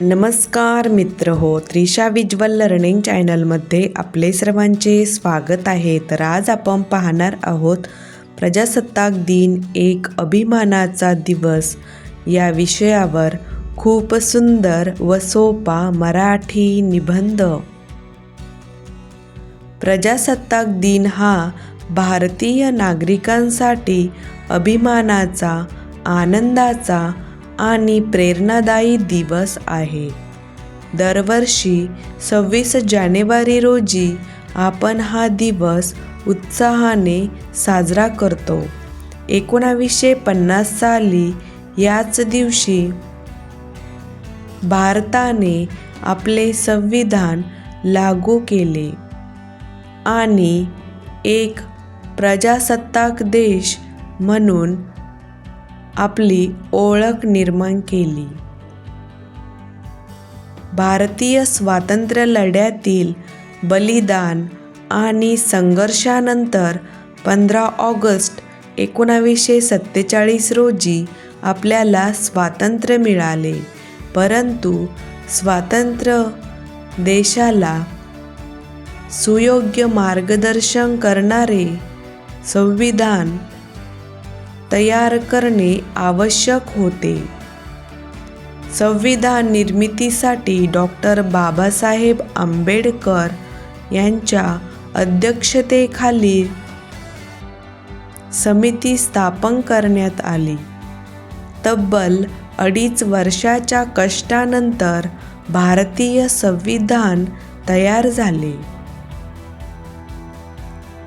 नमस्कार मित्र हो त्रिशा विज्वल लर्निंग चॅनलमध्ये आपले सर्वांचे स्वागत आहे. तर आज आपण पाहणार आहोत प्रजासत्ताक दिन एक अभिमानाचा दिवस. या विषयावर खूप सुंदर व सोपा मराठी निबंध. प्रजासत्ताक दिन हा भारतीय नागरिकांसाठी अभिमानाचा आनंदाचा आणि प्रेरणादायी दिवस आहे. दरवर्षी सव्वीस जानेवारी रोजी आपण हा दिवस उत्साहाने साजरा करतो. एकोणावीसशे पन्नास साली याच दिवशी भारताने आपले संविधान लागू केले आणि एक प्रजासत्ताक देश म्हणून आपली ओळख निर्माण केली. भारतीय स्वातंत्र्य लढ्यातील बलिदान आणि संघर्षानंतर पंधरा ऑगस्ट एकोणावीसशे सत्तेचाळीस रोजी आपल्याला स्वातंत्र्य मिळाले. परंतु स्वातंत्र्य देशाला सुयोग्य मार्गदर्शन करणारे संविधान तयार करणे आवश्यक होते. संविधान निर्मितीसाठी डॉक्टर बाबासाहेब आंबेडकर यांच्या अध्यक्षतेखाली समिती स्थापन करण्यात आली. तब्बल अडीच वर्षाच्या कष्टानंतर भारतीय संविधान तयार झाले.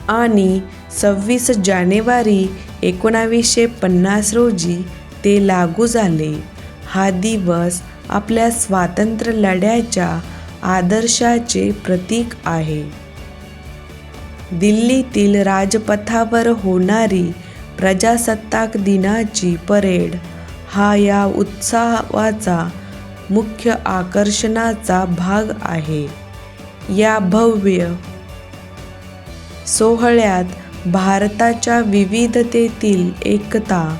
आणि सव्वीस जानेवारी एकोणावीसशे पन्नास रोजी ते लागू झाले. हा दिवस आपल्या स्वातंत्र्य लढ्याच्या आदर्शाचे प्रतीक आहे. दिल्लीतील राजपथावर होणारी प्रजासत्ताक दिनाची परेड हा या उत्साहाचा मुख्य आकर्षणाचा भाग आहे. या भव्य सोहळ्यात भारताच्या विविधतेतील एकता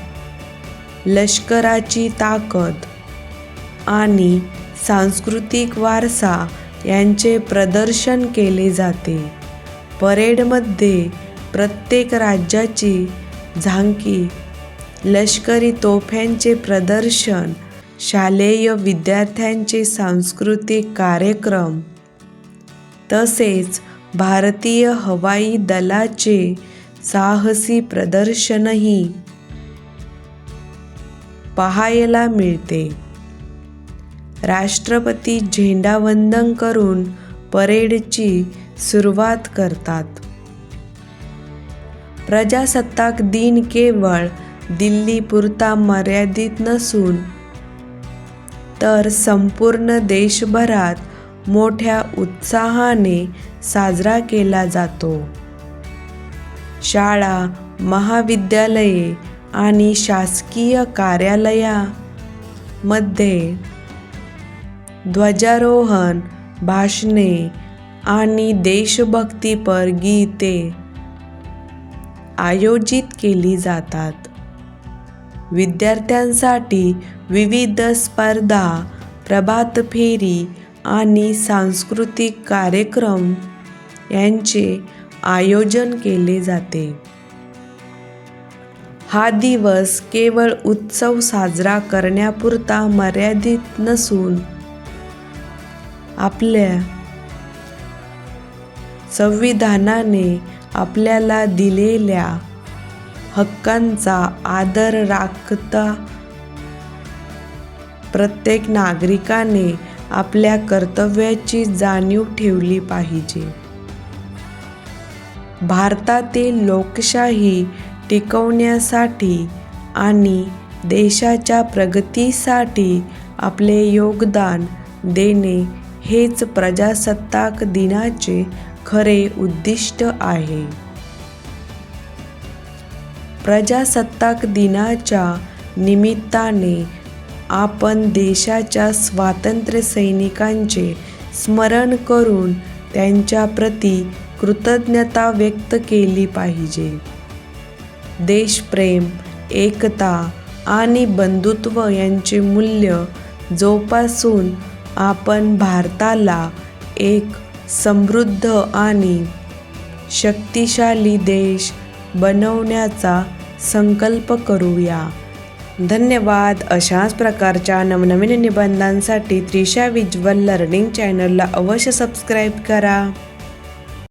लष्कराची ताकद आणि सांस्कृतिक वारसा यांचे प्रदर्शन केले जाते. परेडमध्ये प्रत्येक राज्याची झांकी लष्करी तोफ्यांचे प्रदर्शन शालेय विद्यार्थ्यांचे सांस्कृतिक कार्यक्रम तसेच भारतीय हवाई दलाचे साहसी प्रदर्शनही पाहायला मिळते. राष्ट्रपती झेंडावंदन करून परेडची सुरुवात करतात. प्रजासत्ताक दिन केवळ दिल्लीपुरता मर्यादित नसून तर संपूर्ण देशभरात मोठ्या उत्साहाने साजरा केला जातो. शाळा महाविद्यालये आणि शासकीय कार्यालयामध्ये ध्वजारोहण भाषणे आणि देशभक्तीपर गीते आयोजित केली जातात. विद्यार्थ्यांसाठी विविध स्पर्धा प्रभात फेरी आणि सांस्कृतिक कार्यक्रम यांचे आयोजन केले जाते. हा दिवस केवळ उत्सव साजरा करण्यापुरता मर्यादित नसून आपल्या संविधानाने आपल्याला दिलेल्या हक्कांचा आदर राखता प्रत्येक नागरिकाने आपल्या कर्तव्याची जाणीव ठेवली पाहिजे. भारतातील लोकशाही टिकवण्यासाठी आणि देशाच्या प्रगतीसाठी आपले योगदान देणे हेच प्रजासत्ताक दिनाचे खरे उद्दिष्ट आहे. प्रजासत्ताक दिनाच्या निमित्ताने आपण देशाच्या स्वातंत्र्य सैनिकांचे स्मरण करून त्यांच्या प्रती कृतज्ञता व्यक्त केली पाहिजे. देशप्रेम एकता आणि बंधुत्व यांचे मूल्य जोपासून आपण भारताला एक समृद्ध आणि शक्तिशाली देश बनवण्याचा संकल्प करूया. धन्यवाद. अशाच प्रकारच्या नवनवीन निबंधांसाठी त्रिशा विज्वल लर्निंग चॅनलला अवश्य सबस्क्राईब करा.